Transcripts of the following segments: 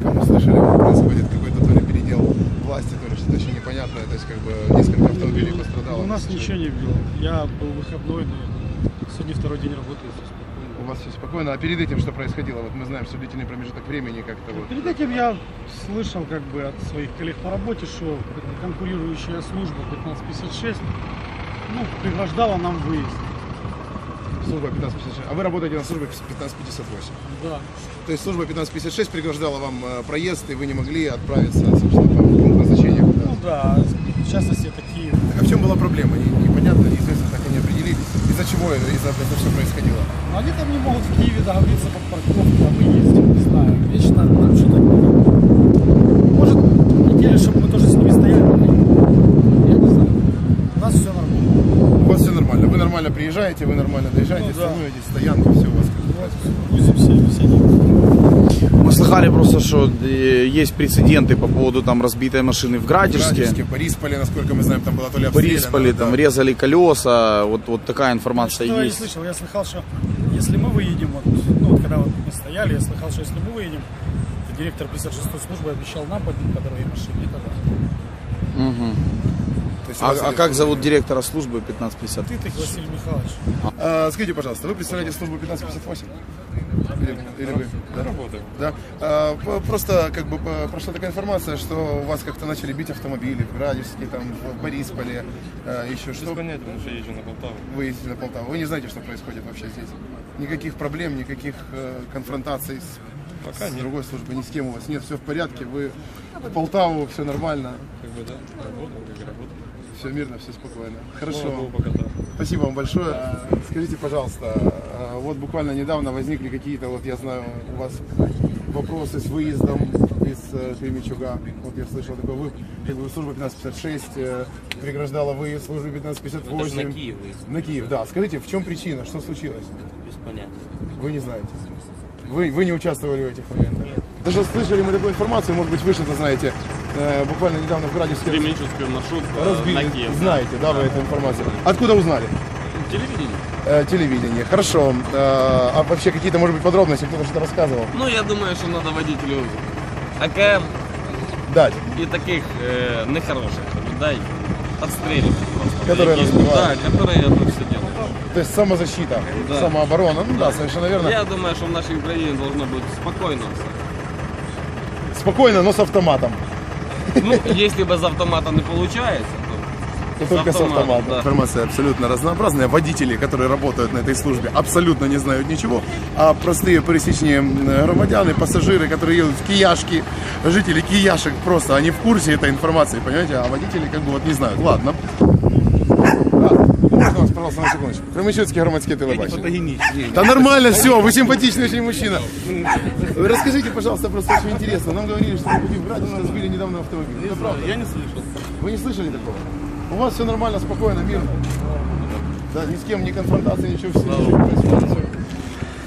Мы слышали, происходит какой-то то ли передел власти, то ли что-то еще непонятное, то есть как бы несколько автомобилей пострадало. Ну, у нас ничего э, не было. Я был выходной, но сегодня второй день работаю, все спокойно. У вас все спокойно. А перед этим что происходило? Вот мы знаем, что длительный промежуток времени как-то вот... Перед этим я слышал как бы от своих коллег по работе, что конкурирующая служба 1556 ну, преграждала нам выезд. Служба 1556. А вы работаете на службе 1558. Да. То есть служба 1556 преграждала вам э, проезд, и вы не могли отправиться, собственно, по пункту назначения. куда. Ну да, в частности такие. Так а в чем была проблема? Не- Непонятно, неизвестно, так и не определились. Из-за чего из-за этого все происходило? Но они там не могут в Киеве договориться под парковку, а мы ездим, не знаю. Вечно нам что-то... Может, хотели, чтобы мы тоже с ними стояли, но мы- я не знаю. У нас все нормально. У вас все нормально. Вы нормально приезжаете, вы нормально доезжаете, Ну да. становитесь, стоянка, все у вас как. Мы слыхали просто, что э, есть прецеденты по поводу там разбитой машины в Градежске. Градиске, Борисполе, насколько мы знаем, там была то ли В Борисполе да. там резали колеса, вот, вот такая информация Что я не есть. слышал? Я слыхал, что если мы выедем, вот, ну вот когда вот мы стояли, я слыхал, что если мы выедем, то директор 56-й службы обещал нам поднять по дороге машине. Это да. А, а как зовут директора службы 1550? Ты, ты, Василий Михайлович. А, скажите, пожалуйста, вы представляете службу 1558? Или, или вы? Да, работаю. Да. А, просто как бы прошла такая информация, что у вас как-то начали бить автомобили в Градиске, там, в Борисполе, а, еще что. Понятно, потому что я езжу на Полтаву. Вы ездите на Полтаву. Вы не знаете, что происходит вообще здесь? Никаких проблем, никаких э, конфронтаций с, Пока с нет. другой службой, ни с кем у вас нет, все в порядке, вы в Полтаву, все нормально, Как бы, да, работаю, как работаю. Все мирно, все спокойно. Хорошо. Спасибо вам большое. Скажите, пожалуйста, а, вот буквально недавно возникли какие-то, вот я знаю, у вас вопросы с выездом из э, Кременчуга. Вот я слышал такое, вы, как бы служба 1556 э, преграждала выезд службы 1558. Это на Киев выезд. На Киев, да. Скажите, в чем причина, что случилось? Без понятия. Вы не знаете. Вы, вы не участвовали в этих моментах. Даже слышали мы такую информацию, может быть, вы что-то знаете. Э, буквально недавно в Градиске Кременчугский маршрут э, разбили. на Киев. Знаете, да, вы эту информацию. Откуда узнали? Телевидение. Э, телевидение. Хорошо. Э, а вообще какие-то, может быть, подробности, кто-то что-то рассказывал? Ну, я думаю, що надо водителю АКМ Дать. і таких е, нехороших людей отстрелювати просто. Которые Які- разбивают. Да, которые это все делают. То есть самозащита, Да. самооборона. Ну да, совершенно верно. Я думаю, що в нашій Україні должно бути спокійно все. Спокойно, но с автоматом. Ну, если без автомата не получается, то только с да. Информация абсолютно разнообразная. Водители, которые работают на этой службе, абсолютно не знают ничего. А простые пересечные м, громадяне, пассажиры, которые едут в кияшки, жители кияшек, просто они в курсе этой информации, понимаете? А водители как бы вот не знают. Ладно. Да. Можно вас, пожалуйста, на секундочку? Кременчуцкий громадське телебачення. Да нормально все, вы симпатичный очень мужчина. Вы расскажите, пожалуйста, просто очень интересно. Нам говорили, что вы в Градино разбили недавно автомобиль. Это правда? Я не слышал. Вы не слышали такого? У вас все нормально, спокойно, мирно. Да, ни с кем, ни конфронтации, ничего, все, ничего не происходит.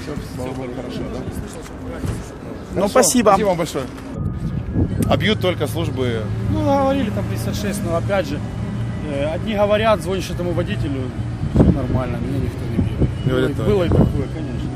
Все, все, слава богу, хорошо, да? Ну, спасибо. Спасибо вам большое. А бьют только службы. Ну, говорили там 56, но опять же, одни говорят, звонишь этому водителю, все нормально, меня никто не бьет. Говорят, было, было и такое, конечно.